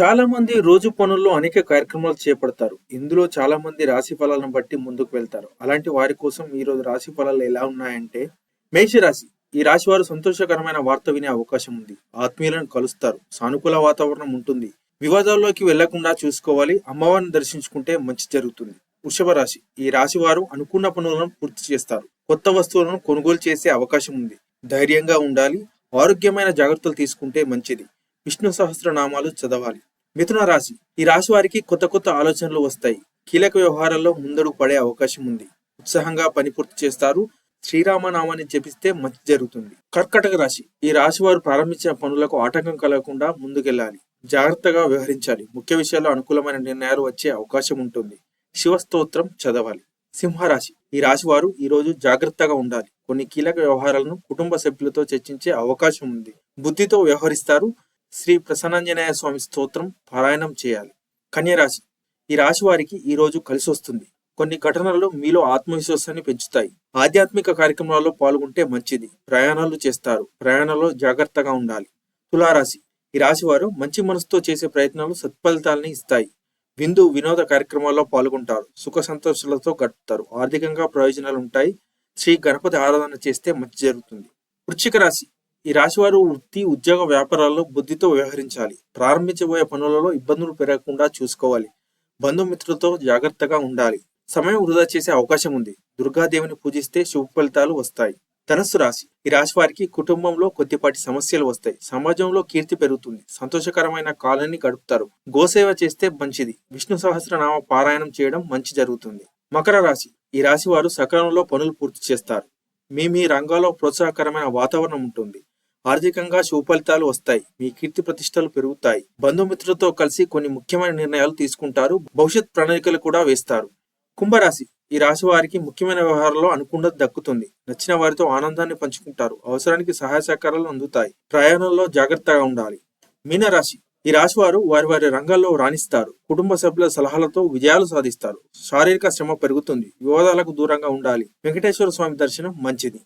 చాలా మంది రోజు పనుల్లో అనేక కార్యక్రమాలు చేపడతారు. ఇందులో చాలా మంది రాశి ఫలాలను బట్టి ముందుకు వెళ్తారు. అలాంటి వారి కోసం ఈ రోజు రాశి ఫలాలు ఎలా ఉన్నాయంటే మేషరాశి ఈ రాశి వారు సంతోషకరమైన వార్త వినే అవకాశం ఉంది. ఆత్మీయులను కలుస్తారు. సానుకూల వాతావరణం ఉంటుంది. వివాదాల్లోకి వెళ్ళకుండా చూసుకోవాలి. అమ్మవారిని దర్శించుకుంటే మంచి జరుగుతుంది. వృషభ రాశి ఈ రాశి వారు అనుకున్న పనులను పూర్తి చేస్తారు. కొత్త వస్తువులను కొనుగోలు చేసే అవకాశం ఉంది. ధైర్యంగా ఉండాలి. ఆరోగ్యమైన జాగ్రత్తలు తీసుకుంటే మంచిది. విష్ణు సహస్రనామాలు చదవాలి. మిథున రాశి. ఈ రాశి వారికి కొత్త కొత్త ఆలోచనలు వస్తాయి. కీలక వ్యవహారాల్లో ముందడుగు పడే అవకాశం ఉంది. ఉత్సాహంగా పని పూర్తి చేస్తారు. శ్రీరామనామాన్ని జపిస్తే మంచి జరుగుతుంది. కర్కటక రాశి. ఈ రాశి వారు ప్రారంభించిన పనులకు ఆటంకం కలగకుండా ముందుకెళ్ళాలి జాగ్రత్తగా వ్యవహరించాలి. ముఖ్య విషయాల్లో అనుకూలమైన నిర్ణయాలు వచ్చే అవకాశం ఉంటుంది. శివస్తోత్రం చదవాలి. సింహరాశి. ఈ రాశి వారు ఈ రోజు జాగ్రత్తగా ఉండాలి. కొన్ని కీలక వ్యవహారాలను కుటుంబ సభ్యులతో చర్చించే అవకాశం ఉంది. బుద్ధితో వ్యవహరిస్తారు. శ్రీ ప్రసన్నాంజనేయ స్వామి స్తోత్రం పారాయణం చేయాలి. కన్యరాశి. ఈ రాశి వారికి ఈ రోజు కలిసి వస్తుంది. కొన్ని ఘటనలు మీలో ఆత్మవిశ్వాసాన్ని పెంచుతాయి. ఆధ్యాత్మిక కార్యక్రమాల్లో పాల్గొంటే మంచిది. ప్రయాణాలు చేస్తారు. ప్రయాణంలో జాగ్రత్తగా ఉండాలి. తులారాశి. ఈ రాశి వారు మంచి మనసుతో చేసే ప్రయత్నాలు సత్ఫలితాలని ఇస్తాయి. విందు వినోద కార్యక్రమాల్లో పాల్గొంటారు. సుఖ సంతోషాలతో గడుపుతారు. ఆర్థికంగా ప్రయోజనాలు ఉంటాయి శ్రీ గణపతి ఆరాధన చేస్తే మంచి జరుగుతుంది. వృశ్చిక రాశి. ఈ రాశి వారు వృత్తి ఉద్యోగ వ్యాపారాల్లో బుద్ధితో వ్యవహరించాలి. ప్రారంభించబోయే పనులలో ఇబ్బందులు పెరగకుండా చూసుకోవాలి. బంధుమిత్రులతో జాగ్రత్తగా ఉండాలి. సమయం వృధా చేసే అవకాశం ఉంది. దుర్గాదేవిని పూజిస్తే శుభ ఫలితాలు వస్తాయి. ధనస్సు రాశి. ఈ రాశి వారికి కుటుంబంలో కొద్దిపాటి సమస్యలు వస్తాయి. సమాజంలో కీర్తి పెరుగుతుంది. సంతోషకరమైన కాలాన్ని గడుపుతారు. గోసేవ చేస్తే మంచిది. విష్ణు సహస్రనామ పారాయణం చేయడం మంచి జరుగుతుంది. మకర రాశి. ఈ రాశి వారు సకాలంలో పనులు పూర్తి చేస్తారు. మీ మీ రంగాల్లో ప్రోత్సాహకరమైన వాతావరణం ఉంటుంది. ఆర్థికంగా సుఫలితాలు వస్తాయి. మీ కీర్తి ప్రతిష్టలు పెరుగుతాయి. బంధుమిత్రులతో కలిసి కొన్ని ముఖ్యమైన నిర్ణయాలు తీసుకుంటారు. భవిష్యత్ ప్రణాళికలు కూడా వేస్తారు. కుంభరాశి. ఈ రాశి వారికి ముఖ్యమైన వ్యవహారాల్లో అనుకున్నది దక్కుతుంది. నచ్చిన వారితో ఆనందాన్ని పంచుకుంటారు. అవసరానికి సహాయ సహకారాలు అందుతాయి. ప్రయాణంలో జాగ్రత్తగా ఉండాలి. మీనరాశి. ఈ రాశి వారు వారి వారి రంగాల్లో రాణిస్తారు. కుటుంబ సభ్యుల సలహాలతో విజయాలు సాధిస్తారు. శారీరక శ్రమ పెరుగుతుంది. వివాదాలకు దూరంగా ఉండాలి. వెంకటేశ్వర స్వామి దర్శనం మంచిది.